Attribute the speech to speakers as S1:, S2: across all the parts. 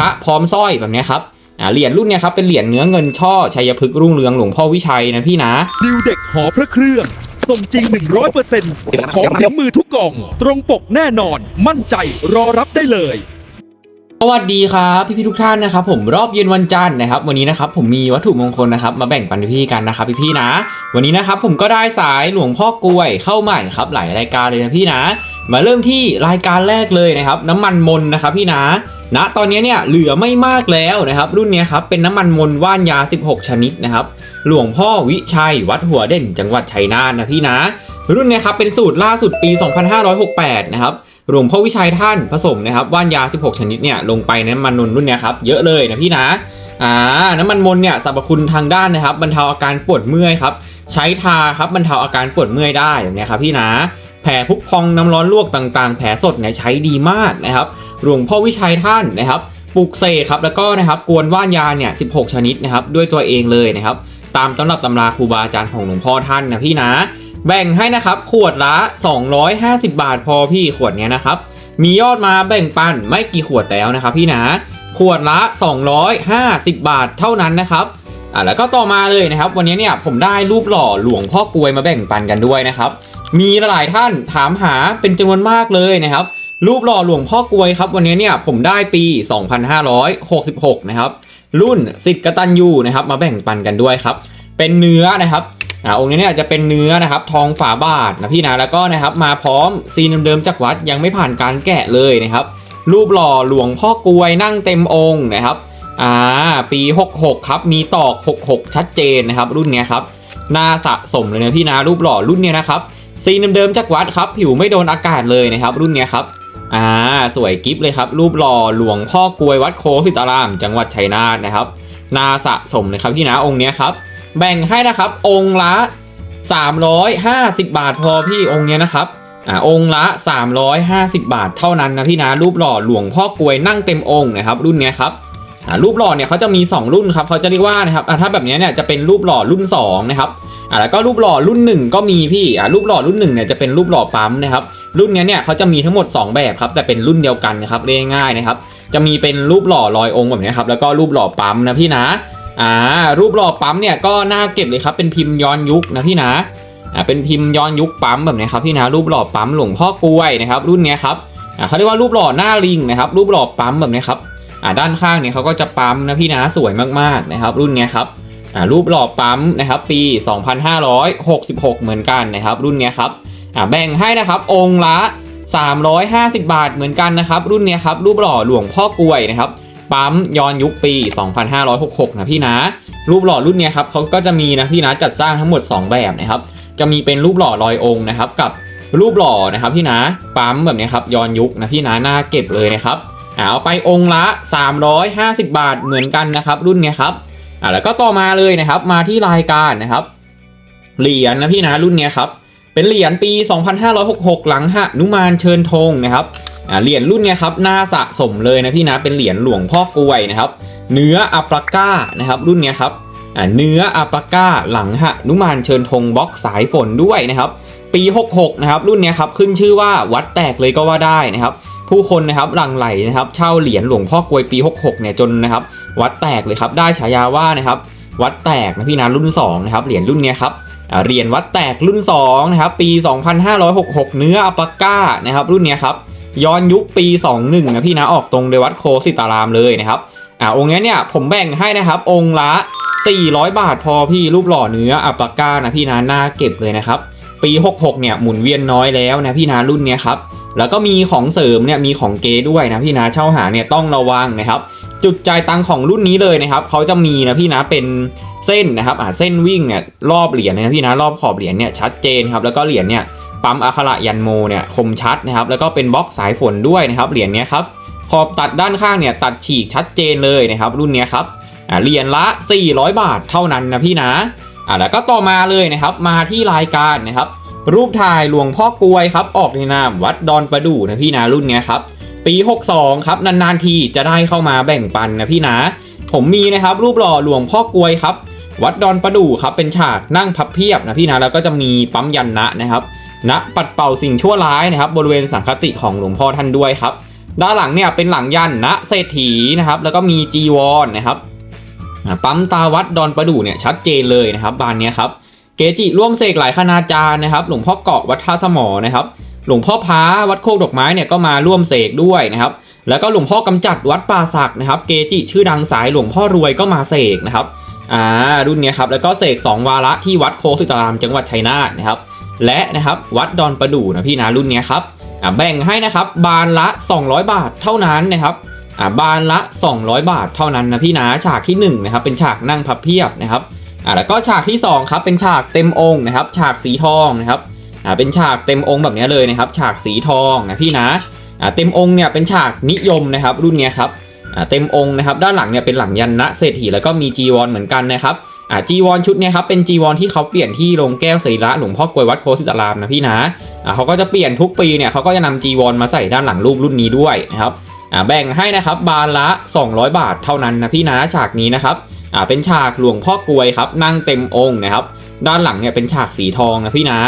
S1: ระพร้อมสร้อยแบบเนี้ยครับอ่าเหรียญรุ่นเนี้ยครับเป็นเหรียญเนื้อเงินช่อชัยพฤกษ์รุ่งเรืองหลวงพ่อวิชัยนะพี่นะ
S2: ดิวเด็กหอพระเครื่องส่งจริง 100%ของถึงมือทุกกล่อง ตรงปกแน่นอน มั่นใจรอรับได้เลย
S1: สวัสดีครับพี่ๆทุกท่านนะครับผมรอบเย็นวันจันทร์นะครับ วันนี้นะครับผมมีวัตถุมงคลนะครับมาแบ่งปันพี่ๆกันนะครับพี่ๆนะ วันนี้นะครับผมก็ได้สายหลวงพ่อกล้วยเข้าใหม่ครับหลายรายการเลยนะพี่นะ มาเริ่มที่รายการแรกเลยนะครับ น้ำมันมนนะครับพี่นะณตอนนี้เนี่ยเหลือไม่มากแล้วนะครับ รุ่นนี้ครับเป็นน้ำมันมนว่านยา 16 ชนิดนะครับ หลวงพ่อวิชัยวัดหัวเด่น จังหวัดชัยนาทนะพี่นะ รุ่นนี้ครับเป็นสูตรล่าสุดปี 2568 นะครับหลวงพ่อวิชัยท่านผสมนะครับว่านยา 16 ชนิดเนี่ยลงไปในน้ำมันมนรุ่นนี้ครับเยอะเลยนะพี่นะอ่าน้ำมันมนเนี่ยสรรพคุณทางด้านนะครับบรรเทาอาการปวดเมื่อยครับใช้ทาครับบรรเทาอาการปวดเมื่อยได้อย่างเนี้ยครับพี่นะ แผลพุพองน้ำร้อนลวกต่างๆ แผลสดเนี่ยใช้ดีมากนะครับหลวงพ่อวิชัยท่านนะครับปลูกเสกครับแล้วก็นะครับกวนว่านยาเนี่ย16ชนิดนะครับด้วยตัวเองเลยนะครับตามตำรับตำราครูบาอาจารย์ของหลวงพ่อท่านนะพี่นะ แบ่งให้นะครับขวดละ 250 บาทพอพี่ขวดเนี้ยนะครับมียอดมาแบ่งปันไม่กี่ขวดแล้วนะครับพี่นะขวดละ 250 บาทเท่านั้นนะครับอะแล้วก็ต่อมาเลยนะครับ วันนี้เนี่ยผมได้รูปหล่อหลวงพ่อกลวยมาแบ่งปันกันด้วยนะครับ มีหลายท่านถามหาเป็นจำนวนมากเลยนะครับ รูปหล่อหลวงพ่อกลวยครับ วันนี้เนี่ยผมได้ปี 2566 นะครับ รุ่นสิทธิ์กตัญญูนะครับ มาแบ่งปันกันด้วยครับ เป็นเนื้อนะครับอ่าองค์นี้เนี่ยจะเป็นเนื้อนะครับทองฝาบาทนะพี่นะแล้วก็นะครับมาพร้อมซีนเดิมๆจากวัดยังไม่ผ่านการแกะเลยนะครับ รูปหล่อหลวงพ่อกลวยนั่งเต็มองค์นะครับอ่าปี 66 ครับ มีตอก 66 ชัดเจนนะครับ รุ่นเนี้ยครับน่าสะสมเลยนะพี่นะรูปหล่อรุ่นเนี้ยนะครับ ซีนเดิมๆจากวัดครับ ผิวไม่โดนอากาศเลยนะครับ รุ่นนี้ครับอ่าสวยกิฟเลยครับ รูปหล่อหลวงพ่อกลวยวัดโคสิตาราม จังหวัดชัยนาทนะครับ นาสะสมเลยครับพี่นะองค์นี้ครับ แบ่งให้นะครับ องค์ละ 350 บาทพอพี่องค์นี้นะครับอ่าองค์ละ 350 บาทเท่านั้นนะพี่นะรูปหล่อหลวงพ่อกลวยนั่งเต็มองค์นะครับ รุ่นนี้ครับอ่ารูปหล่อเนี่ยเขาจะมี 2 รุ่นครับเขาจะเรียกว่านะครับอ่าถ้าแบบนี้เนี่ยจะเป็นรูปหล่อรุ่น2นะครับ อ่าแล้วก็รูปหล่อรุ่น 1 ก็มีพี่อ่ารูปหล่อรุ่น1เนี่ยจะเป็นรูปหล่อปั๊มนะครับรุ่นนี้เนี่ยเขาจะมีทั้งหมด 2 แบบครับแต่เป็นรุ่นเดียวกันนะครับเรียกง่ายนะครับจะมีเป็นรูปหล่อลอยองค์แบบนี้ครับแล้วก็รูปหล่อปั๊มนะพี่นะอ่ารูปหล่อปั๊มเนี่ยก็น่าเก็บเลยครับเป็นพิมพ์ย้อนยุคนะพี่นะอ่าเป็นพิมพ์ย้อนยุคปั๊มแบบนี้ครับพี่นะรูปหล่อปั๊มหลวงพ่อกล้วยนะครับรุ่นนี้ครับอ่าเขาเรียกว่ารูปหล่อหน้าลิงนะครับรูปหล่อปั๊มแบบนี้ครับอ่าด้านข้างเนี่ยเขาก็จะปั๊มนะพี่นะสวยมากๆนะครับรุ่นนี้ครับอ รูปหล่อปั๊มนะครับปี 2566 เหมือนกันนะครับ รุ่นเนี้ยครับแบ่งให้นะครับองค์ละ 350 บาทเหมือนกันนะครับ รุ่นเนี้ยครับรูปหล่อหลวงพ่อกลวยนะครับปั๊มย้อนยุคปี 2566 นะพี่นะ รูปหล่อรุ่นเนี้ยครับเขาก็จะมีนะพี่นะจัดสร้างทั้งหมด 2 แบบนะครับ จะมีเป็นรูปหล่อลอยองค์นะครับ กับรูปหล่อนะครับพี่นะปั๊มแบบเนี้ยครับย้อนยุคนะพี่นะน่าเก็บเลยนะครับเอาไปองค์ละ 350 บาทเหมือนกันนะครับ รุ่นเนี้ยครับ อ่าแล้วก็ต่อมาเลยนะครับมาที่รายการนะครับ เหรียญนะพี่นะรุ่นเนี้ยครับเป็นเหรียญปี 2566 หลังหนุมานเชิญธงนะครับเหรียญรุ่นเนี้ยครับน่าสะสมเลยนะพี่นะเป็นเหรียญหลวงพ่อกลวยนะครับ เนื้ออัปราก้านะครับ รุ่นเนี้ยครับเนื้ออัปราก้าหลังหนุมานเชิญธงบล็อกสายฝนด้วยนะครับ ปี 66 นะครับ รุ่นเนี้ยครับขึ้นชื่อว่าวัดแตกเลยก็ว่าได้นะครับ ผู้คนนะครับหลั่งไหลนะครับ เช่าเหรียญหลวงพ่อกลวยปี 66 เนี่ยจนนะครับ วัดแตกเลยครับได้ฉายาว่านะครับวัดแตกนะพี่นะรุ่น2นะครับเหรียญรุ่นเนี้ยครับเหรียญวัดแตกรุ่น2นะครับปี 2566 เนื้ออัปาก้านะครับรุ่นเนี้ยครับย้อนยุคปี 21นะพี่นะออกตรงโดยวัดโคสิตารามเลยนะครับอ่าองค์เนี้ยเนี่ยผมแบ่งให้นะครับ องค์ละ 400 บาทพอพี่รูปหล่อเนื้ออัปาก้านะพี่นะน่าเก็บเลยนะครับปี 66 เนี่ยหมุนเวียนน้อยแล้วนะพี่นะรุ่นเนี้ยครับแล้วก็มีของเสริมเนี่ยมีของเกด้วยนะพี่นะเช่าหาเนี่ยต้องระวังนะครับ จุดจ่ายตังของรุ่นนี้เลยนะครับเขาจะมีนะพี่นะเป็นเส้นนะครับอ่าเส้นวิ่งเนี่ยรอบเหรียญนะพี่นะรอบขอบเหรียญเนี่ยชัดเจนครับแล้วก็เหรียญเนี่ยปั๊มอัคระยันโมเนี่ยคมชัดนะครับแล้วก็เป็นบล็อกสายฝนด้วยนะครับเหรียญเนี้ยครับขอบตัดด้านข้างเนี่ยตัดฉีกชัดเจนเลยนะครับรุ่นนี้ครับอ่าเหรียญละ 400 บาทเท่านั้นนะพี่นะอ่าแล้วก็ต่อมาเลยนะครับมาที่รายการนะครับรูปถ่ายหลวงพ่อกลวยครับออกในนามวัดดอนประดู่นะพี่นะรุ่นนี้ครับ ปี 62 ครับ นาน ๆ ทีจะได้เข้ามาแบ่งปันนะพี่นะ ผมมีนะครับ รูปหล่อหลวงพ่อกลวยครับ วัดดอนประดู่ครับ เป็นฉากนั่งพับเพียบนะพี่นะ แล้วก็จะมีปั๊มยันนะนะครับณปัดเป่าสิ่งชั่วร้ายนะครับ บริเวณสังคติของหลวงพ่อท่านด้วยครับ ด้านหลังเนี่ยเป็นหลังยันนะเศรษฐีนะครับ แล้วก็มีจีวรนะครับ ปั๊มตาวัดดอนประดู่เนี่ยชัดเจนเลยนะครับ บานเนี้ยครับ เกจิร่วมเสกหลายคณาจารย์นะครับ หลวงพ่อเกาะวัดท่าสมอนะครับ หลวงพ่อพ้าวัดโคกดอกไม้เนี่ยก็มาร่วมเสกด้วยนะครับ แล้วก็หลวงพ่อกำจัดวัดป่าศักนะครับ เกจิชื่อดังสายหลวงพ่อรวยก็มาเสกนะครับอ่ารุ่นนี้ครับแล้วก็เสก2วาระที่วัดโคสิตารามจังหวัดชัยนาทนะครับ และนะครับวัดดอนประดู่นะพี่นะรุ่นนี้ครับอ่าแบ่งให้นะครับบานละ 200 บาทเท่านั้นนะครับอ่าบานละ 200 บาทเท่านั้นนะพี่นะฉากที่หนึ่งนะครับเป็นฉากนั่งพับเพียบนะครับอ่าแล้วก็ฉากที่สองครับเป็นฉากเต็มองค์นะครับ ฉากสีทองนะครับ อ่าเป็นฉากเต็มองค์แบบนี้เลยนะครับ ฉากสีทองนะพี่นะอ่าเต็มองค์เนี่ยเป็นฉากนิยมนะครับ รุ่นนี้ครับอ่าเต็มองค์นะครับ ด้านหลังเนี่ยเป็นหลังยันนะเศรษฐีแล้วก็มีจีวรเหมือนกันนะครับอ่าจีวรชุดเนี่ยครับเป็นจีวรที่เขาเปลี่ยนที่โรงแก้วสรีระหลวงพ่อกลวยวัดโคสิตารามนะพี่นะอ่าเขาก็จะเปลี่ยนทุกปีเนี่ยเขาก็จะนำจีวรมาใส่ด้านหลังรูปรุ่นนี้ด้วยนะครับอ่าแบ่งให้นะครับบานละ 200 บาทเท่านั้นนะพี่นะฉากนี้นะครับอ่าเป็นฉากหลวงพ่อกลวยครับนั่งเต็มองค์นะครับ ด้านหลังเนี่ยเป็นฉากสีทองนะพี่นะ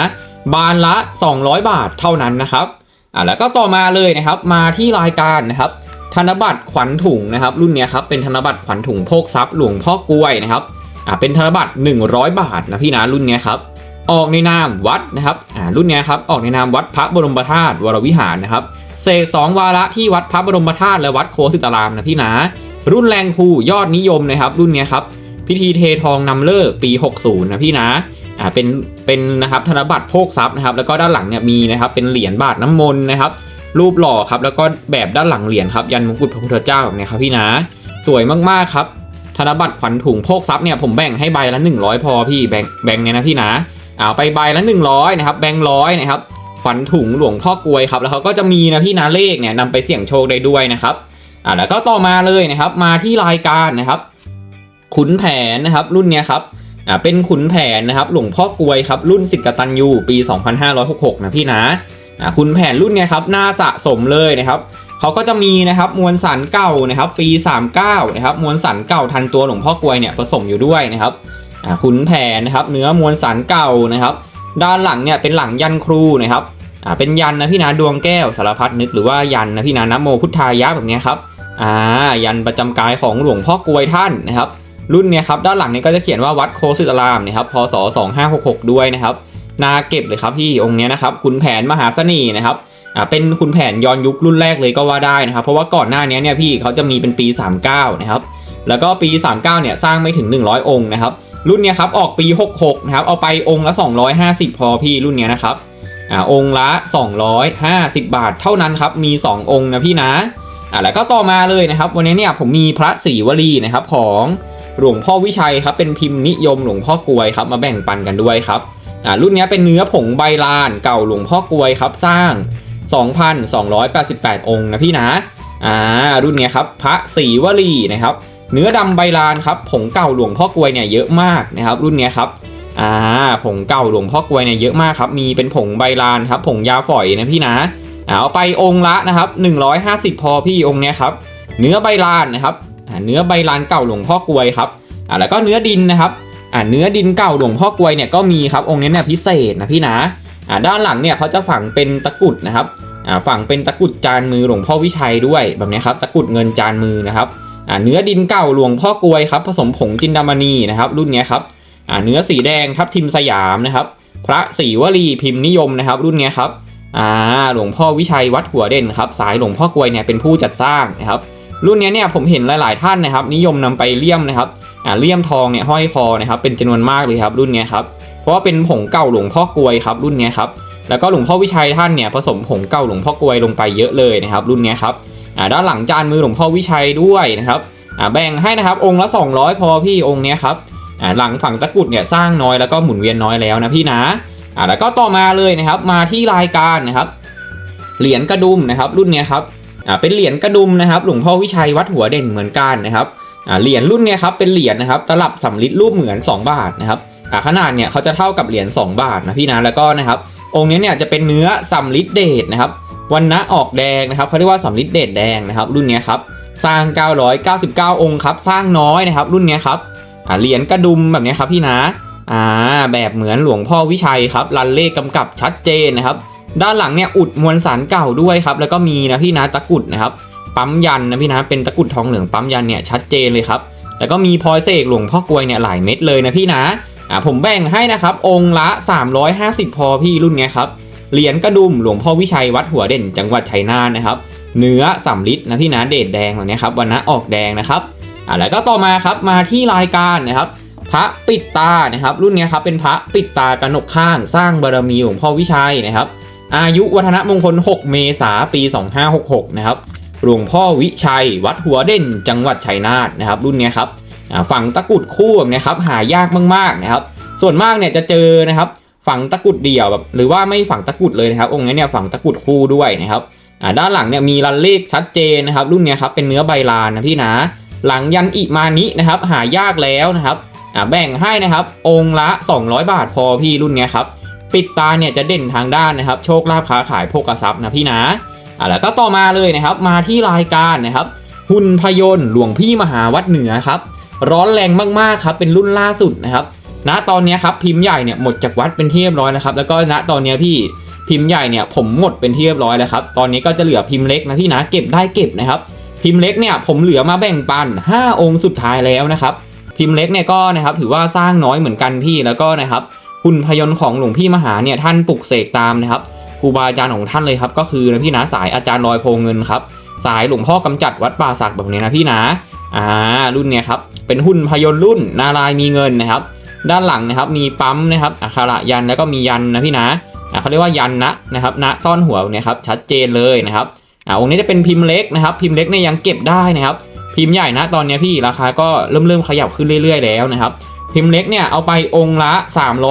S1: บานละ 200 บาทเท่านั้นนะครับอ่าแล้วก็ต่อมาเลยนะครับมาที่รายการนะครับ ธนบัตรขวัญถุงนะครับ รุ่นเนี้ยครับเป็นธนบัตรขวัญถุงโภคทรัพย์หลวงพ่อกล้วยนะครับอ่าเป็นธนบัตร100 บาทนะพี่นะรุ่นเนี้ยครับออกในนามวัดนะครับอ่ารุ่นเนี้ยครับออกในนามวัดพระบรมธาตุวรวิหารนะครับเสกสองวาระที่วัดพระบรมธาตุและวัดโคสิตารามนะพี่นะรุ่นแรงครูยอดนิยมนะครับ รุ่นเนี้ยครับพิธีเททองนำเลิกปี 60 นะพี่นะ อ่าเป็นเป็นนะครับธนบัตรโภคทรัพย์นะครับ แล้วก็ด้านหลังเนี่ยมีนะครับเป็นเหรียญบาทน้ำมนต์นะครับ รูปหล่อครับแล้วก็แบบด้านหลังเหรียญครับยันมงกุฎพระพุทธเจ้าแบบเนี้ยครับพี่นะสวยมากๆครับธนบัตรขวัญถุงโภคทรัพย์เนี่ยผมแบ่งให้ใบละ 100 พอพี่แบ่งแบ่งเนี่ยนะพี่นะเอาไปใบละ 100นะครับแบ่งร้อยนะครับขวัญถุงหลวงพ่อกวยครับแล้วเขาก็จะมีนะพี่นะเลขเนี่ยนำไปเสี่ยงโชคได้ด้วยนะครับอ่าแล้วก็ต่อมาเลยนะครับมาที่รายการนะครับขุนแผนนะครับรุ่นเนี้ยครับ อ่าเป็นขุนแผนนะครับหลวงพ่อกลวยครับรุ่นสิทธิกตัญญูปี 2566 นะพี่นะอ่าคุณแผนรุ่นเนี่ยครับน่าสะสมเลยนะครับเขาก็จะมีนะครับมวลสารเก่านะครับปี 39 นะครับมวลสารเก่าทันตัวหลวงพ่อกลวยเนี่ยผสมอยู่ด้วยนะครับอ่าคุณแผนนะครับเนื้อมวลสารเก่านะครับด้านหลังเนี่ยเป็นหลังยันครูนะครับอ่าเป็นยันนะพี่นะดวงแก้วสารพัดนึกหรือว่ายันนะพี่นะนโมพุทธายะแบบเนี้ยครับอ่ายันประจำกายของหลวงพ่อกลวยท่านนะครับ รุ่นเนี่ยครับด้านหลังนี่ยก็จะเขียนว่าวัดโคสิตารามนะครับพศ 2566 ด้วยนะครับนาเก็บเลยครับพี่องค์เนี้ยนะครับคุณแผนมหาเสน่ห์นะครับอ่าเป็นคุณแผนย้อนยุครุ่นแรกเลยก็ว่าได้นะครับเพราะว่าก่อนหน้านี้เนี่ยพี่เขาจะมีเป็นปี 39 นะครับแล้วก็ปี 39 เนี่ยสร้างไม่ถึง 100 องค์นะครับรุ่นเนี้ยครับออกปี 66 นะครับเอาไปองค์ละ 250 พอพี่รุ่นเนี้ยนะครับอ่าองค์ละ 250 บาทเท่านั้นครับมี 2 องค์นะพี่นะอ่าแล้วก็ต่อมาเลยนะครับ วันนี้เนี่ยผมมีพระศรีวลีนะครับของ หลวงพ่อวิชัยครับเป็นพิมพ์นิยมหลวงพ่อกวยครับมาแบ่งปันกันด้วยครับอ่ารุ่นนี้เป็นเนื้อผงใบลานเก่าหลวงพ่อกวยครับสร้าง 2,288 องค์นะพี่นะอ่ารุ่นนี้ครับพระศรีวลีนะครับเนื้อดำใบลานครับผงเก่าหลวงพ่อกวยเนี่ยเยอะมากนะครับรุ่นนี้ครับอ่าผงเก่าหลวงพ่อกวยเนี่ยเยอะมากครับมีเป็นผงใบลานครับผงยาฝอยนะพี่นะเอาไปองค์ละนะครับ150 พอพี่องค์เนี้ยครับเนื้อใบลานนะครับ เนื้อใบลานเก่าหลวงพ่อกลวยครับอ่าแล้วก็เนื้อดินนะครับอ่าเนื้อดินเก่าหลวงพ่อกลวยเนี่ยก็มีครับองค์นี้เนี่ยพิเศษนะพี่นะอ่าด้านหลังเนี่ยเขาจะฝังเป็นตะกุดนะครับอ่าฝังเป็นตะกุดจานมือหลวงพ่อวิชัยด้วยแบบนี้ครับตะกุดเงินจานมือนะครับอ่าเนื้อดินเก่าหลวงพ่อกลวยครับผสมผงจินดามณีนะครับรุ่นเนี้ยครับอ่าเนื้อสีแดงทับทิมสยามนะครับ พระศรีวลีพิมพ์นิยมนะครับ รุ่นเนี้ยครับอ่าหลวงพ่อวิชัยวัดหัวเด่นครับสายหลวงพ่อกลวยเนี่ยเป็นผู้จัดสร้างนะครับ รุ่นเนี้ยเนี่ยผมเห็นหลาย ๆ ท่านนะครับ นิยมนำไปเลี่ยมนะครับอ่าเลี่ยมทองเนี่ยห้อยคอนะครับเป็นจำนวนมากเลยครับ รุ่นเนี้ยครับเพราะว่าเป็นผงเก่าหลวงพ่อกวยครับ รุ่นเนี้ยครับแล้วก็หลวงพ่อวิชัยท่านเนี่ยผสมผงเก่าหลวงพ่อกวยลงไปเยอะเลยนะครับ รุ่นเนี้ยครับอ่าด้านหลังจานมือหลวงพ่อวิชัยด้วยนะครับอ่าแบ่งให้นะครับองค์ละ 200 พอพี่องค์เนี้ยครับอ่าหลังฝั่งตะกุดเนี่ยสร้างน้อยแล้วก็หมุนเวียนน้อยแล้วนะพี่นะอ่าแล้วก็ต่อมาเลยนะครับมาที่รายการนะครับ เหรียญกระดุมนะครับ รุ่นเนี้ยครับ เป็นเหรียญกระดุมนะครับ หลวงพ่อวิชัยวัดหัวเด่นเหมือนกันนะครับอ่าเหรียญรุ่นเนี้ยครับเป็นเหรียญนะครับตลับสำริดรูปเหมือน 2 บาทนะครับอ่าขนาดเนี่ยเขาจะเท่ากับเหรียญ2 บาทนะพี่นะแล้วก็นะครับองค์นี้เนี่ยจะเป็นเนื้อสำริดเดชนะครับวันนะออกแดงนะครับเขาเรียกว่าสำริดเดชแดงนะครับ รุ่นเนี้ยครับสร้าง 999 องค์ครับสร้างน้อยนะครับ รุ่นเนี้ยครับอ่าเหรียญกระดุมแบบเนี้ยครับพี่นะอ่าแบบเหมือนหลวงพ่อวิชัยครับรันเลขกำกับชัดเจนนะครับ ด้านหลังเนี่ยอุดมวลสารเก่าด้วยครับแล้วก็มีนะพี่นะตะกุดนะครับปั๊มยันนะพี่นะเป็นตะกุดทองเหลืองปั๊มยันเนี่ยชัดเจนเลยครับแล้วก็มีพลอยเสกหลวงพ่อกลวยเนี่ยหลายเม็ดเลยนะพี่นะอ่าผมแบ่งให้นะครับองค์ละ 350 พอพี่รุ่นเนี้ยครับเหรียญกระดุมหลวงพ่อวิชัยวัดหัวเด่น จังหวัดชัยนาทนะครับเนื้อสำลิดนะพี่นะเดชแดงแบบนี้ครับวันนะออกแดงนะครับอ่าแล้วก็ต่อมาครับมาที่รายการนะครับพระปิดตานะครับรุ่นเนี้ยครับเป็นพระปิดตากระหนกข้างสร้างบารมีหลวงพ่อวิชัยนะครับ อายุวัฒนมงคล 6 เมษาปี 2566 นะครับ หลวงพ่อวิชัย วัดหัวเด่น จังหวัดชัยนาทนะครับ รุ่นนี้ครับฝังตะกุดคู่นี้ยครับหายากมากๆนะครับ ส่วนมากเนี่ยจะเจอนะครับฝังตะกุดเดี่ยวแบบหรือว่าไม่ฝังตะกุดเลยนะครับ องค์นี้เนี่ยฝังตะกุดคู่ด้วยนะครับด้านหลังเนี่ยมีรันเลขชัดเจนนะครับ รุ่นนี้ครับเป็นเนื้อใบลานนะพี่นะ หลังยันอิมานินะครับ หายากแล้วนะครับแบ่งให้นะครับ องค์ละ 200 บาทพอพี่รุ่นนี้ครับ ปิดตาเนี่ยจะเด่นทางด้านนะครับ โชคลาภค้าขายโภคทรัพย์นะพี่นะอะแล้วก็ต่อมาเลยนะครับ มาที่รายการนะครับ หุ่นพยนต์หลวงพี่มหาวัดเหนือครับ ร้อนแรงมากๆครับ เป็นรุ่นล่าสุดนะครับ ณตอนนี้ครับพิมพ์ใหญ่เนี่ยหมดจากวัดเป็นที่เรียบร้อยนะครับ แล้วก็ณตอนนี้พี่พิมพ์ใหญ่เนี่ยผมหมดเป็นที่เรียบร้อยแล้วครับ ตอนนี้ก็จะเหลือพิมพ์เล็กนะพี่นะเก็บได้เก็บนะครับ พิมพ์เล็กเนี่ยผมเหลือมาแบ่งปัน 5 องค์สุดท้ายแล้วนะครับ พิมพ์เล็กเนี่ยก็นะครับถือว่าสร้างน้อยเหมือนกันพี่แล้วก็นะครับ หุ่นพยนต์ของหลวงพี่มหาเนี่ยท่านปลุกเสกตามนะครับครูบาอาจารย์ของท่านเลยครับก็คือนะพี่นะสายอาจารย์ลอยโพเงินครับสายหลวงพ่อกำจัดวัดป่าสักแบบนี้นะพี่นะอ่ารุ่นเนี่ยครับเป็นหุ่นพยนต์รุ่นนารายมีเงินนะครับ ด้านหลังนะครับมีปั๊มนะครับอักขระยันแล้วก็มียันนะพี่นะอ่าเขาเรียกว่ายันนะนะครับณซ่อนหัวเนี่ยครับชัดเจนเลยนะครับอ่าองค์นี้จะเป็นพิมพ์เล็กนะครับ พิมพ์เล็กเนี่ยยังเก็บได้นะครับ พิมพ์ใหญ่นะตอนนี้พี่ราคาก็เริ่มเริ่มขยับขึ้นเรื่อย ๆ แล้วนะครับ พิมพ์เล็กเนี่ยเอาไปองค์ละ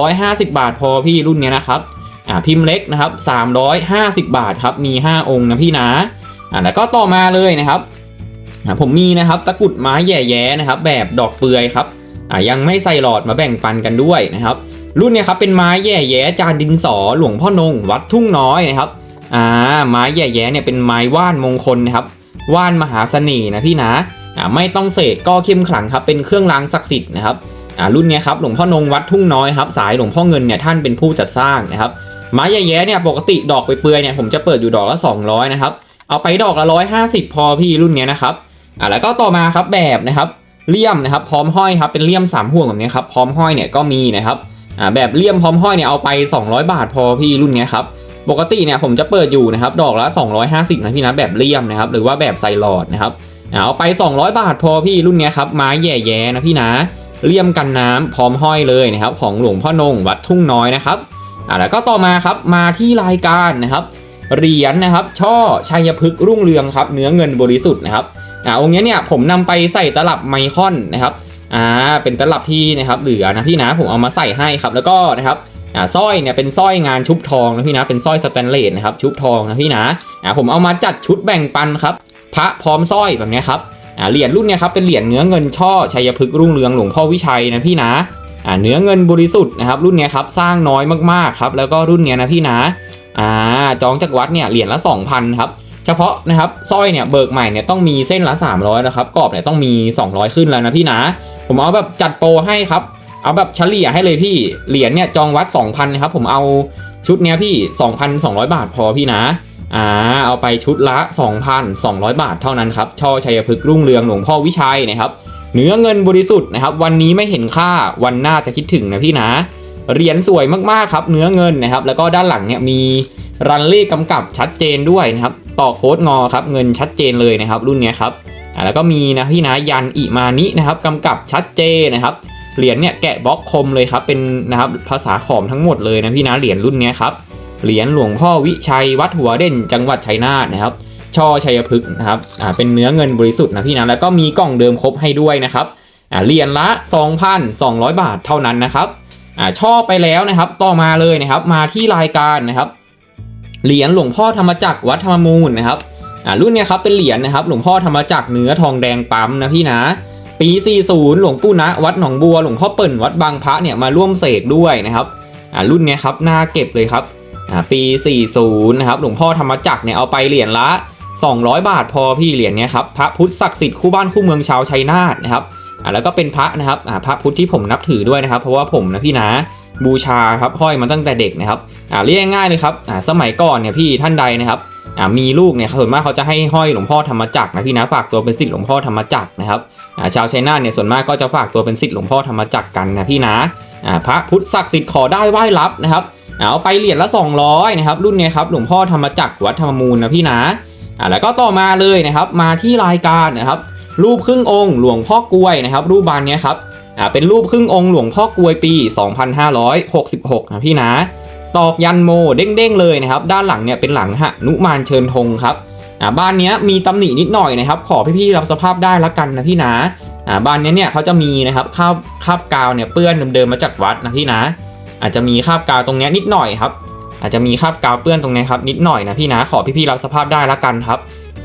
S1: 350 บาทพอพี่รุ่นเนี้ยนะครับอ่าพิมพ์เล็กนะครับ 350 บาทครับมี 5 องค์นะพี่นะอ่าแล้วก็ต่อมาเลยนะครับอ่าผมมีนะครับตะกุดไม้แย่ๆนะครับ แบบดอกเปลือยครับอ่ายังไม่ใส่หลอดมาแบ่งปันกันด้วยนะครับ รุ่นเนี้ยครับเป็นไม้แย่ๆจานดินสอหลวงพ่อนง วัดทุ่งน้อยนะครับอ่าไม้แย่ๆเนี่ยเป็นไม้ว่านมงคลนะครับว่านมหาเสน่ห์นะพี่นะอ่าไม่ต้องเสกก็เข้มขลังครับเป็นเครื่องรางศักดิ์สิทธิ์นะครับ รุ่นเนี้ยครับหลวงพ่อนงวัดทุ่งน้อยครับสายหลวงพ่อเงินเนี่ยท่านเป็นผู้จัดสร้างนะครับไม้แย่ๆเนี่ยปกติดอกไปเปื่อยเนี่ยผมจะเปิดอยู่ดอกละ200นะครับเอาไปดอกละ150 พอพี่รุ่นเนี้ยนะครับอ่าแล้วก็ต่อมาครับแบบนะครับเลี่ยมนะครับพร้อมห้อยครับเป็นเลี่ยมสามห่วงแบบนี้ครับพร้อมห้อยเนี่ยก็มีนะครับอ่าแบบเลี่ยมพร้อมห้อยเนี่ยเอาไป 200 บาทพอพี่รุ่นเนี้ยครับปกติเนี่ยผมจะเปิดอยู่นะครับดอกละ 250นะพี่นะแบบเลี่ยมนะครับหรือว่าแบบใส่หลอดนะครับอ่าเอาไป 200 บาทพอพี่รุ่นนี้ยครับไม้แย่ๆนะพี่นะ เลี่ยมกันน้ำพร้อมห้อยเลยนะครับของหลวงพ่อนงวัดทุ่งน้อยนะครับอ่าแล้วก็ต่อมาครับมาที่รายการนะครับเหรียญนะครับ ช่อชัยพฤกษ์รุ่งเรืองครับเนื้อเงินบริสุทธิ์นะครับอ่าองค์เนี้ยเนี่ยผมนำไปใส่ตลับไมคอนนะครับอ่าเป็นตลับที่นะครับเหลือนะพี่นะผมเอามาใส่ให้ครับแล้วก็นะครับอ่าสร้อยเนี่ยเป็นสร้อยงานชุบทองนะพี่นะเป็นสร้อยสแตนเลสนะครับชุบทองนะพี่นะอ่าผมเอามาจัดชุดแบ่งปันครับพระพร้อมสร้อยแบบเนี้ยครับ เหรียญรุ่นเนี้ยครับเป็นเหรียญเนื้อเงินช่อชัยพฤกษ์รุ่งเรืองหลวงพ่อวิชัยนะพี่นะเนื้อเงินบริสุทธิ์นะครับรุ่นเนี้ยครับสร้างน้อยมากๆครับแล้วก็รุ่นเนี้ยนะพี่นะอ่าจองจากวัดเนี่ยเหรียญละ 2,000ครับเฉพาะนะครับสร้อยเนี่ยเบิกใหม่เนี่ยต้องมีเส้นละ 300นะครับกรอบเนี่ยต้องมี 200 ขึ้นแล้วนะพี่นะ ผมเอาแบบจัดโปรให้ครับเอาแบบเฉลี่ยให้เลยพี่เหรียญเนี่ยจองวัด 2,000นะครับผมเอาชุดเนี้ยพี่ 2,200 บาทพอพี่นะ อ่าเอาไปชุดละ 2,200 บาทเท่านั้นครับช่อชัยพฤกษ์รุ่งเรืองหลวงพ่อวิชัยนะครับเนื้อเงินบริสุทธิ์นะครับ วันนี้ไม่เห็นค่าวันหน้าจะคิดถึงนะพี่นะเหรียญสวยมากๆครับ เนื้อเงินนะครับ แล้วก็ด้านหลังเนี่ยมีรันเลขกำกับชัดเจนด้วยนะครับต่อโค้ดงอครับเงินชัดเจนเลยนะครับ รุ่นนี้ครับอ่าแล้วก็มีนะพี่นะยันอิมานินะครับกำกับชัดเจนนะครับเหรียญเนี่ยแกะบล็อกคมเลยครับเป็นนะครับภาษาขอมทั้งหมดเลยนะพี่นะเหรียญรุ่นนี้ครับ เหรียญหลวงพ่อวิชัยวัดหัวเด่นจังหวัดชัยนาทนะครับช่อชัยพฤกษ์นะครับอ่าเป็นเนื้อเงินบริสุทธิ์นะพี่นะแล้วก็มีกล่องเดิมครบให้ด้วยนะครับอ่าเหรียญละ 2,200 บาทเท่านั้นนะครับอ่าช่อไปแล้วนะครับ ต่อมาเลยนะครับ มาที่รายการนะครับเหรียญหลวงพ่อธรรมจักรวัดธรรมมูลนะครับอ่ารุ่นเนี้ยครับเป็นเหรียญนะครับ หลวงพ่อธรรมจักรเนื้อทองแดงปั๊มนะพี่นะ ปี 40 หลวงปู่นะวัดหนองบัว หลวงพ่อเปิ่นวัดบางพระเนี่ยมาร่วมเสกด้วยนะครับอ่ารุ่นเนี้ยครับน่าเก็บเลยครับ ปี 40 นะครับ หลวงพ่อธรรมจักรเนี่ยเอาไปเหรียญละ 200 บาทพอพี่เหรียญเนี้ยครับ พระพุทธศักดิ์สิทธิ์คู่บ้านคู่เมืองชาวชัยนาทนะครับอ่าแล้วก็เป็นพระนะครับอ่าพระพุทธที่ผมนับถือด้วยนะครับ เพราะว่าผมนะพี่นะบูชาครับห้อยมาตั้งแต่เด็กนะครับอ่าเรียกง่ายเลยครับอ่าสมัยก่อนเนี่ยพี่ท่านใดนะครับอ่ามีลูกเนี่ยส่วนมากเขาจะให้ห้อยหลวงพ่อธรรมจักรนะพี่นะฝากตัวเป็นศิษย์หลวงพ่อธรรมจักรนะครับอ่าชาวชัยนาทเนี่ยส่วนมากก็จะฝากตัวเป็นศิษย์หลวงพ่อธรรมจักรกันนะพี่นะอ่าพระพุทธศักดิ์สิทธิ์ขอได้ไหว้รับนะครับ เอาไปเหรียญละ 200นะครับรุ่นเนี้ยครับหลวงพ่อธรรมจักรวัดธรรมมูลนะพี่นะอ่าแล้วก็ต่อมาเลยนะครับมาที่รายการนะครับรูปครึ่งองค์หลวงพ่อกล้วยนะครับรูปบานเนี้ยครับอ่าเป็นรูปครึ่งองค์หลวงพ่อกล้วยปี 2566นะพี่นะตอกยันโมเด้งๆเลยนะครับด้านหลังเนี่ยเป็นหลังหนุมานเชิญธงครับอ่าบ้านเนี้ยมีตำหนินิดหน่อยนะครับขอพี่ๆรับสภาพได้ละกันนะพี่นะอ่าบ้านเนี้ยเนี่ยเขาจะมีนะครับคาบคาบกาวเนี่ยเปื้อนเดิมๆมาจากวัดนะพี่นะ อาจจะมีคราบกาวตรงนี้นิดหน่อยครับอาจจะมีคราบกาวเปื้อนตรงนี้ครับนิดหน่อยนะพี่นะขอพี่ๆรับสภาพได้ละกันครับ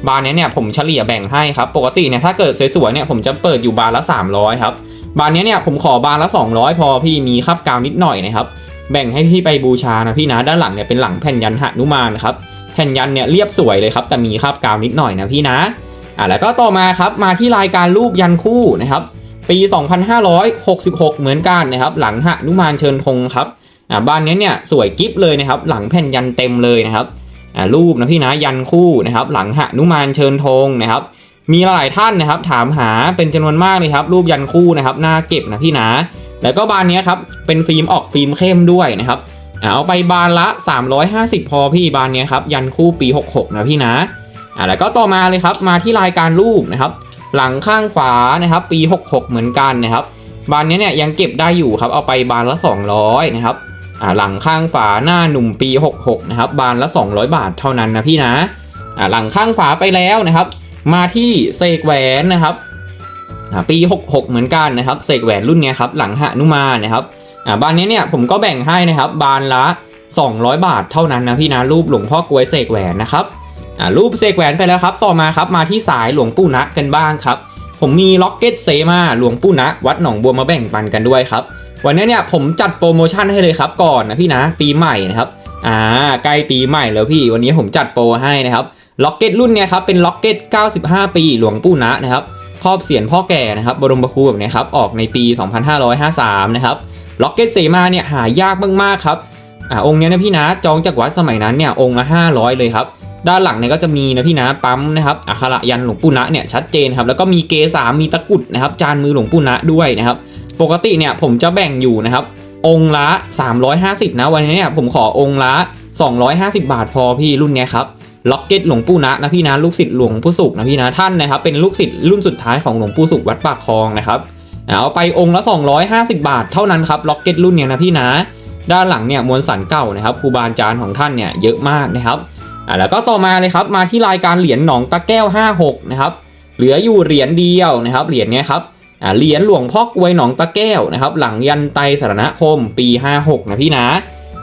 S1: บานเนี้เนี่ยผมเฉลี่ยแบ่งให้ครับปกติเนี่ยถ้าเกิดสวยๆเนี่ยผมจะเปิดอยู่บานละ 300ครับบานเนี้เนี่ยผมขอบานละ 200 พอพี่มีคราบกาวนิดหน่อยนะครับแบ่งให้พี่ไปบูชานะพี่นะด้านหลังเนี่ยเป็นหลังแผ่นยันหนุมานครับแผ่นยันเนี่ยเรียบสวยเลยครับแต่มีคราบกาวนิดหน่อยนะพี่นะอะแล้วก็ต่อมาครับมาที่รายการรูปยันคู่นะครับ ปี 2566 เหมือนกันนะครับ หลังหนุมานเชิญธงครับอะบ้านนี้เนี่ยสวยกิฟเลยนะครับ หลังแผ่นยันเต็มเลยนะครับอะรูปนะพี่นะยันคู่นะครับ หลังหนุมานเชิญธงนะครับ มีหลายท่านนะครับ ถามหาเป็นจำนวนมากเลยครับ รูปยันคู่นะครับน้าเก็บนะพี่นะ แล้วก็บานนี้ครับเป็นฟิล์มออกฟิล์มเข้มด้วยนะครับอะเอาไปบานละ 350 พอพี่บานนี้ครับยันคู่ปี 66 นะพี่นะอะแล้วก็ต่อมาเลยครับมาที่รายการรูปนะครับ หลังข้างฝานะครับปี 66 เหมือนกันนะครับ บานนี้เนี่ยยังเก็บได้อยู่ครับเอาไปบานละ 200นะครับอ่าหลังข้างฝาหน้าหนุ่มปี 66นะครับบานละ 200 บาทเท่านั้นนะพี่นะอ่าหลังข้างฝาไปแล้วนะครับ มาที่เสกแหวนนะครับอ่าปี 66 เหมือนกันนะครับเสกแหวนรุ่นเนี้ยครับหลังหนุมานะครับอ่าบานนี้เนี่ยผมก็แบ่งให้นะครับบานละ 200 บาทเท่านั้นนะพี่นะรูปหลวงพ่อกลวยเสกแหวนนะครับ อ่ารูปเสกแหวนไปแล้วครับ ต่อมาครับมาที่สายหลวงปู่ณะกันบ้างครับ ผมมีล็อกเก็ตเซมาหลวงปู่ณะวัดหนองบัวมาแบ่งปันกันด้วยครับ วันนี้เนี่ยผมจัดโปรโมชั่นให้เลยครับก่อนนะพี่นะปีใหม่นะครับอ่าใกล้ปีใหม่แล้วพี่วันนี้ผมจัดโปรให้นะครับล็อกเก็ตรุ่นเนี่ยครับเป็นล็อกเก็ต 95 ปีหลวงปู่ณะนะครับครอบเสียรพ่อแก่นะครับบรมครูแบบนี้ครับออกในปี 2553 นะครับล็อกเก็ตเซมาเนี่ยหายากมากๆครับอ่าองค์เนี้ยนะพี่นะจองจากวัดสมัยนั้นเนี่ยองค์ละ500 เลยครับ ด้านหลังเนี่ยก็จะมีนะพี่นะปั๊มนะครับอักขระยันหลวงปู่ณะเนี่ยชัดเจนครับแล้วก็มีเกสามีตะกุดนะครับจานมือหลวงปู่ณะด้วยนะครับปกติเนี่ยผมจะแบ่งอยู่นะครับองละ 350 นะวันนี้เนี่ยผมขอองละ 250 บาทพอพี่รุ่นเนี้ยครับล็อกเก็ตหลวงปู่ณะนะพี่นะลูกศิษย์หลวงปู่สุขนะพี่นะท่านนะครับเป็นลูกศิษย์รุ่นสุดท้ายของหลวงปู่สุขวัดปากคลองนะครับเอาไปองค์ละ 250 บาทเท่านั้นครับล็อกเก็ตรุ่นเนี้ยนะพี่นะ ด้านหลังเนี่ยมวลสันเก่านะครับครูบาอาจารย์ของท่านเนี่ยเยอะมากนะครับ อ่าแล้วก็ต่อมาเลยครับมาที่รายการเหรียญหนองตะแก้ว 56 นะครับ เหลืออยู่เหรียญเดียวนะครับ เหรียญเนี้ยครับอ่าเหรียญหลวงพ่อกวยหนองตะแก้วนะครับ หลังยันไตสารณคมปี 56 นะพี่นะ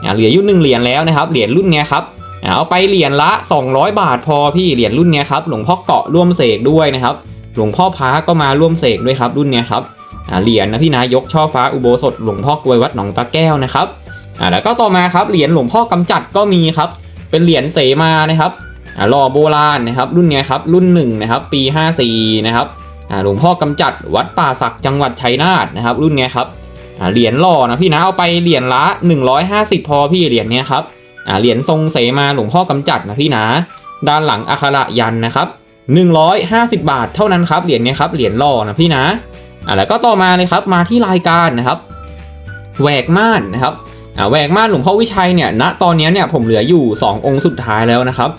S1: อ่าเหลืออยู่หนึ่งเหรียญแล้วนะครับ เหรียญรุ่นเนี้ยครับเอาไปเหรียญละ 200 บาทพอพี่เหรียญรุ่นเนี้ยครับหลวงพ่อเกาะร่วมเสกด้วยนะครับ หลวงพ่อพาก็มาร่วมเสกด้วยครับรุ่นเนี้ยครับเหรียญนะพี่นะยกช่อฟ้าอุโบสถหลวงพ่อกวยวัดหนองตะแก้วนะครับแล้วก็ต่อมาครับเหรียญหลวงพ่อกำจัดก็มีครับ เป็นเหรียญเสมานะครับอ่ารอโบราณนะครับ รุ่นนี้ครับรุ่นหนึ่งนะครับปี 54นะครับอ่าหลวงพ่อกำจัดวัดป่าศักจังหวัดชัยนาทนะครับ รุ่นนี้ครับอ่าเหรียญหล่อนะพี่นะเอาไปเหรียญละ 150 พอพี่เหรียญเนี้ยครับอ่าเหรียญทรงเสมาหลวงพ่อกำจัดนะพี่นะ ด้านหลังอัคระยันนะครับ150 บาทเท่านั้นครับเหรียญเนี้ยครับเหรียญหล่อนะพี่นะอ่าแล้วก็ต่อมาเลยครับมาที่รายการนะครับแหวกม่านนะครับ อ่าแหวกม่านหลวงพ่อวิชัยเนี่ยณตอนนี้เนี่ยผมเหลืออยู่ 2 องค์สุดท้ายแล้วนะครับ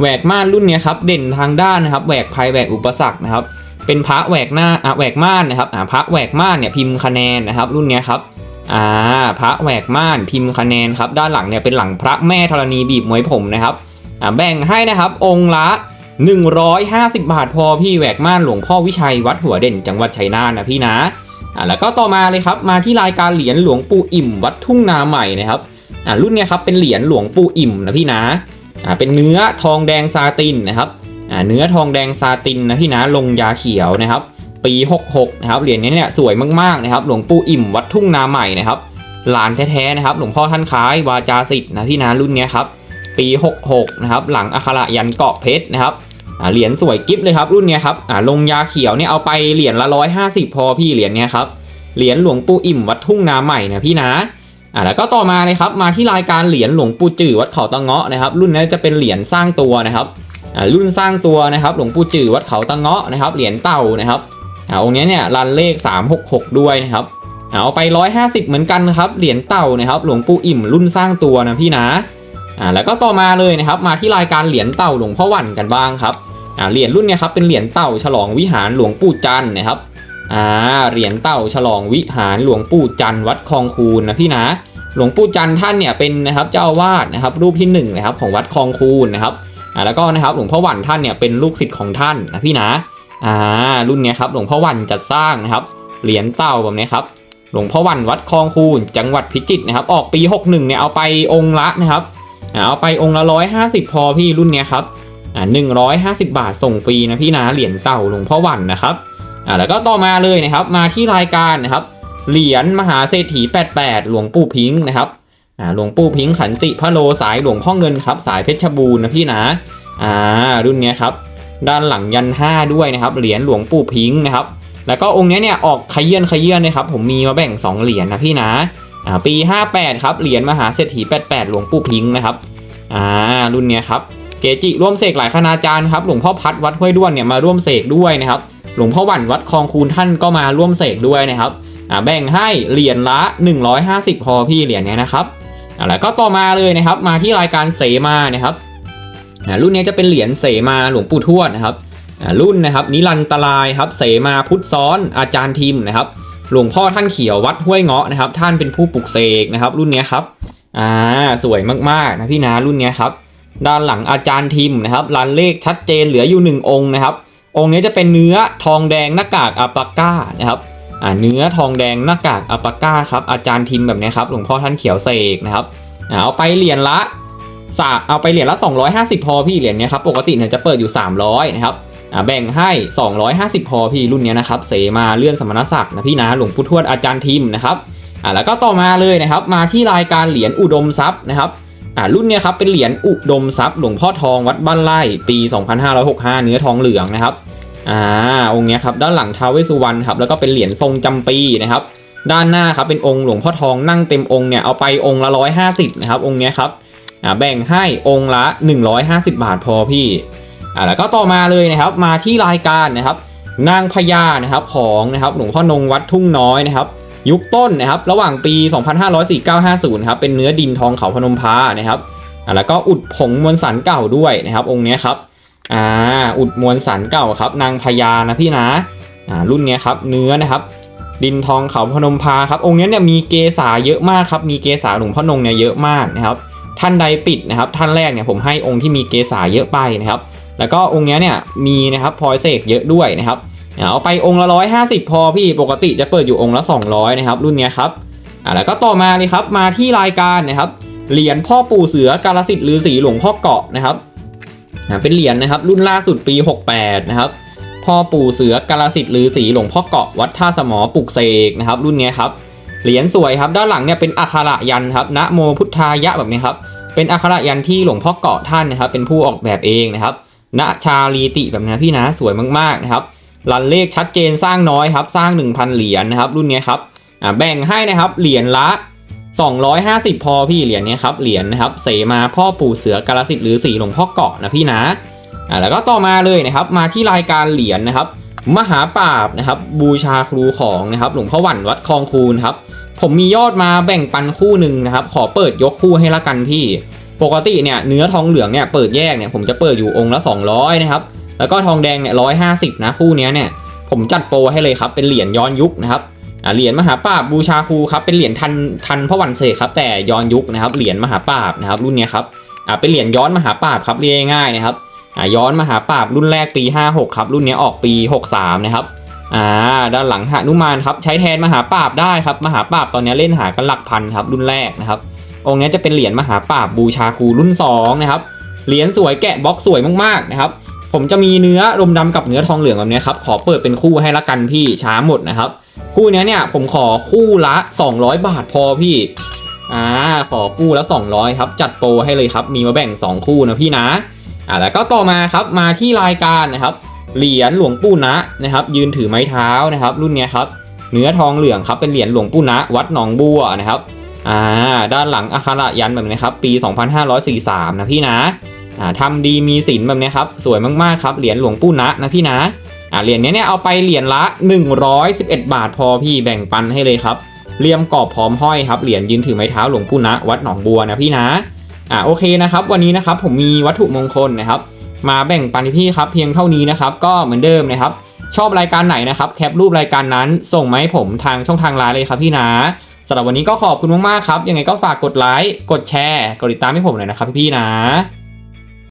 S1: แหวกม่านรุ่นนี้ครับเด่นทางด้านนะครับแหวกภัยแหวกอุปสรรคนะครับเป็นพระแหวกหน้าอ่าแหวกม่านนะครับอ่าพระแหวกม่านเนี่ยพิมพ์คะแนนนะครับ รุ่นนี้ครับอ่าพระแหวกม่านพิมพ์คะแนนครับด้านหลังเนี่ยเป็นหลังพระแม่ธรณีบีบมวยผมนะครับอ่าแบ่งให้นะครับองค์ละ 150 บาทพอพี่แหวกม่านหลวงพ่อวิชัยวัดหัวเด่นจังหวัดชัยนาทนะพี่นะ อ่าแล้วก็ต่อมาเลยครับมาที่รายการเหรียญหลวงปู่อิ่ม วัดทุ่งนาใหม่นะครับอ่ารุ่นเนี้ยครับเป็นเหรียญหลวงปู่อิ่มนะพี่นะอ่าเป็นเนื้อทองแดงซาตินนะครับอ่าเนื้อทองแดงซาตินนะพี่นะลงยาเขียวนะครับ ปี 66นะครับเหรียญนี้เนี่ยสวยมากๆนะครับ หลวงปู่อิ่ม วัดทุ่งนาใหม่นะครับหลานแท้ๆนะครับ หลวงพ่อท่านคล้ายวาจาสิทธิ์นะพี่นะรุ่นเนี้ยครับปี 66นะครับหลังอัคระยันเกาะเพชรนะครับ เหรียญสวยกิฟเลยครับรุ่นเนี้ยครับอ่าลงยาเขียวเนี่ยเอาไปเหรียญละร้อยห้าสิบพอพี่เหรียญเนี้ยครับเหรียญหลวงปู่อิ่มวัดทุ่งนาใหม่นะพี่นะอ่าแล้วก็ต่อมาเลยครับมาที่รายการเหรียญหลวงปู่จื่อวัดเขาตะเงาะนะครับรุ่นนี้จะเป็นเหรียญสร้างตัวนะครับอ่ารุ่นสร้างตัวนะครับหลวงปู่จื่อวัดเขาตะเงาะนะครับเหรียญเต่านะครับอ่าองค์นี้เนี่ยรันเลข 366 ด้วยนะครับอ่าเอาไป 150 เหมือนกันครับเหรียญเต่านะครับหลวงปู่อิ่มรุ่นสร้างตัวนะพี่นะ อ่าแล้วก็ต่อมาเลยนะครับมาที่รายการเหรียญเต่าหลวงพ่อวันกันบ้างครับอ่าเหรียญรุ่นเนี้ครับเป็นเหรียญเต่าฉลองวิหารหลวงปู่จันนะครับอ่าเหรียญเต่าฉลองวิหารหลวงปู่จันวัดคลองคูนนะพี่นะหลวงปู่จันท่านเนี่ยเป็นนะครับเจ้าวาสนะครับรูปที่หนึ่งนะครับของวัดคลองคูนนะครับอ่าแล้วก็นะครับหลวงพ่อวันท่านเนี่ยเป็นลูกศิษย์ของท่านนะพี่นะอ่ารุ่นเนี้ยครับหลวงพ่อวันจัดสร้างนะครับเหรียญเต่าแบบนี้ครับหลวงพ่อวันวัดคลองคูนจังหวัดพิจิตรนะครับออกปี 61เนี่ยเอาไปองค์ละนะครับ เอาไปองค์ละ150พอพี่รุ่นเนี้ยครับอ่า150บาทส่งฟรีนะพี่นะเหรียญเต่าหลวงพ่อวันนะครับอ่าแล้วก็ต่อมาเลยนะครับมาที่รายการนะครับ เหรียญมหาเศรษฐี88หลวงปู่พิงค์นะครับอ่าหลวงปู่พิงค์ขันติพระโลสายหลวงพ่อเงินครับสายเพชรบูรณ์นะพี่นะอ่ารุ่นเนี้ยครับด้านหลังยัน5ด้วยนะครับเหรียญหลวงปู่พิงค์นะครับแล้วก็องค์นี้เนี่ยออกขยื่นขยื่นนะครับผมมีมาแบ่ง 2 เหรียญนะพี่นะ อ่าปี 58 ครับ เหรียญมหาเศรษฐี 88 หลวงปู่พิงค์นะครับอ่ารุ่นเนี้ยครับเกจิร่วมเสกหลายคณาจารย์ครับหลวงพ่อพัดวัดห้วยด้วนเนี่ยมาร่วมเสกด้วยนะครับหลวงพ่อหวันวัดคลองคูนท่านก็มาร่วมเสกด้วยนะครับอ่าแบ่งให้เหรียญละ 150 พอพี่เหรียญเนี้ยนะครับอ่าแล้วก็ต่อมาเลยนะครับมาที่รายการเสมานะครับอ่ารุ่นนี้จะเป็นเหรียญเสมาหลวงปู่ทวดนะครับอ่ารุ่นนะครับนิรันตรายครับเสมาพุทธซ้อนอาจารย์ทิมนะครับ หลวงพ่อท่านเขียววัดห้วยเงาะนะครับ ท่านเป็นผู้ปลุกเสกนะครับ รุ่นนี้ครับอ่าสวยมากๆนะพี่นะรุ่นเนี้ยครับด้านหลังอาจารย์ทิมนะครับรันเลขชัดเจนเหลืออยู่หนึ่งองค์นะครับ องค์นี้จะเป็นเนื้อทองแดงหน้ากากอัปปาก้านะครับอ่าเนื้อทองแดงหน้ากากอัปปาก้าครับอาจารย์ทิมแบบนี้ครับหลวงพ่อท่านเขียวเสกนะครับเอาไปเหรียญละสาเอาไปเหรียญละ 250 พอพี่เหรียญเนี้ยครับปกติเนี่ยจะเปิดอยู่ 300นะครับ แบ่งให้ 250 พอพี่รุ่นนี้นะครับเสมาเลื่อนสมณศักดิ์นะพี่นะหลวงปู่ทวดอาจารย์ทิมนะครับอ่าแล้วก็ต่อมาเลยนะครับมาที่รายการเหรียญอุดมทรัพย์นะครับอ่ารุ่นนี้ครับเป็นเหรียญอุดมทรัพย์หลวงพ่อทองวัดบ้านไร่ปี 2565 เนื้อทองเหลืองนะครับอ่าองค์เนี้ยครับด้านหลังท้าวเวสุวรรณครับแล้วก็เป็นเหรียญทรงจำปีนะครับด้านหน้าครับเป็นองค์หลวงพ่อทองนั่งเต็มองค์เนี่ยเอาไปองค์ละร้อยห้าสิบนะครับองค์เนี้ยครับอ่าแบ่งให้องค์ละ 150 บาทพอพี่ อ่าแล้วก็ต่อมาเลยนะครับมาที่รายการนะครับนางพญานะครับของนะครับหลวงพ่อนงวัดทุ่งน้อยนะครับ ยุคต้นนะครับ ระหว่างปี 2549-50ครับเป็นเนื้อดินทองเขาพนมพานะครับอ่าแล้วก็อุดผงมวลสารเก่าด้วยนะครับ องค์นี้ครับอ่าอุดมวลสารเก่าครับ นางพญานะพี่นะอ่ารุ่นเนี้ยครับเนื้อนะครับ ดินทองเขาพนมพาครับ องค์นี้เนี่ยมีเกษาเยอะมากครับมีเกษาหลวงพ่อนงเนี่ยเยอะมากนะครับท่านใดปิดนะครับ ท่านแรกเนี่ยผมให้องค์ที่มีเกษาเยอะไปนะครับ แล้วก็องค์เนี้ยเนี่ยมีนะครับพลอยเสกเยอะด้วยนะครับเอาไปองค์ละร้อยห้าสิบพอพี่ปกติจะเปิดอยู่องค์ละ200นะครับรุ่นเนี้ยครับอ่าแล้วก็ต่อมาเลยครับมาที่รายการนะครับเหรียญพ่อปู่เสือกาลสิทธิ์ฤาษีหลวงพ่อเกาะนะครับเป็นเหรียญนะครับรุ่นล่าสุดปี 68 นะครับพ่อปู่เสือกาลสิทธิ์ฤาษีหลวงพ่อเกาะวัดท่าสมอปลุกเสกนะครับรุ่นเนี้ยครับเหรียญสวยครับด้านหลังเนี่ยเป็นอักขระยันครับนะโมพุทธายะแบบนี้ครับเป็นอักขระยันที่หลวงพ่อเกาะท่านนะครับเป็นผู้ออกแบบเองนะครับ ณชาลีติแบบนี้พี่นะสวยมากๆนะครับรันเลขชัดเจนสร้างน้อยครับสร้าง 1,000 เหรียญนะครับรุ่นนี้ครับแบ่งให้นะครับเหรียญละ 250 พอพี่เหรียญนี้ครับเหรียญนะครับเสมาพ่อปู่เสือกาลสิทธิ์หรือสีหลวงพ่อเกาะนะพี่นะอ่าแล้วก็ต่อมาเลยนะครับมาที่รายการเหรียญนะครับ มหาปราบนะครับบูชาครูของนะครับหลวงพ่อหวันวัดคลองคูนครับผมมียอดมาแบ่งปันคู่หนึ่งนะครับ ขอเปิดยกคู่ให้ละกันพี่ ปกติเนี่ยเนื้อทองเหลืองเนี่ยเปิดแยกเนี่ยผมจะเปิดอยู่องค์ละ 200นะครับแล้วก็ทองแดงเนี่ยร้อยห้าสิบนะคู่นี้เนี่ยผมจัดโปรให้เลยครับเป็นเหรียญย้อนยุคนะครับเหรียญมหาปราบบูชาครูครับเป็นเหรียญทันทันพระวันเสกครับแต่ย้อนยุคนะครับเหรียญมหาปราบนะครับรุ่นนี้ครับอ่าเป็นเหรียญย้อนมหาปราบครับเรียกง่ายนะครับอ่าย้อนมหาปราบรุ่นแรกปี 56ครับรุ่นนี้ออกปี 63นะครับอ่าด้านหลังหนุมานครับใช้แทนมหาปราบได้ครับมหาปราบตอนนี้เล่นหากันหลักพันครับรุ่นแรกนะครับ องค์เนี้ยจะเป็นเหรียญมหาปราบบูชาครูรุ่นสองนะครับเหรียญสวยแกะบล็อกสวยมากๆนะครับผมจะมีเนื้อลมดำกับเนื้อทองเหลืองแบบนี้ครับขอเปิดเป็นคู่ให้ละกันพี่ช้าหมดนะครับคู่นี้เนี่ยผมขอคู่ละ 200 บาทพอพี่อ่าขอคู่ละ 200ครับจัดโปรให้เลยครับมีมาแบ่ง 2 คู่นะพี่นะอ่าแล้วก็ต่อมาครับมาที่รายการนะครับเหรียญหลวงปู่นะนะครับยืนถือไม้เท้านะครับรุ่นเนี้ยครับเนื้อทองเหลืองครับเป็นเหรียญหลวงปู่นะวัดหนองบัวนะครับ อ่าด้านหลังอาคาระยันแบบนี้ครับปี 2543 นะพี่นะอ่าทำดีมีศิลแบบนี้ครับสวยมากๆครับเหรียญหลวงปู่นะนะพี่นะอ่าเหรียญนี้เนี่ยเอาไปเหรียญละ 111 บาทพอพี่แบ่งปันให้เลยครับเลี่ยมกรอบพร้อมห้อยครับเหรียญยืนถือไม้เท้าหลวงปู่นะวัดหนองบัวนะพี่นะอ่าโอเคนะครับ วันนี้นะครับผมมีวัตถุมงคลนะครับ มาแบ่งปันให้พี่ครับเพียงเท่านี้นะครับ ก็เหมือนเดิมนะครับ ชอบรายการไหนนะครับ แคปรูปรายการนั้นส่งมาให้ผมทางช่องทางไลน์เลยครับพี่นะ สำหรับวันนี้ก็ขอบคุณมากๆครับ ยังไงก็ฝากกดไลค์ กดแชร์ กดติดตามให้ผมหน่อยนะครับพี่ๆนะ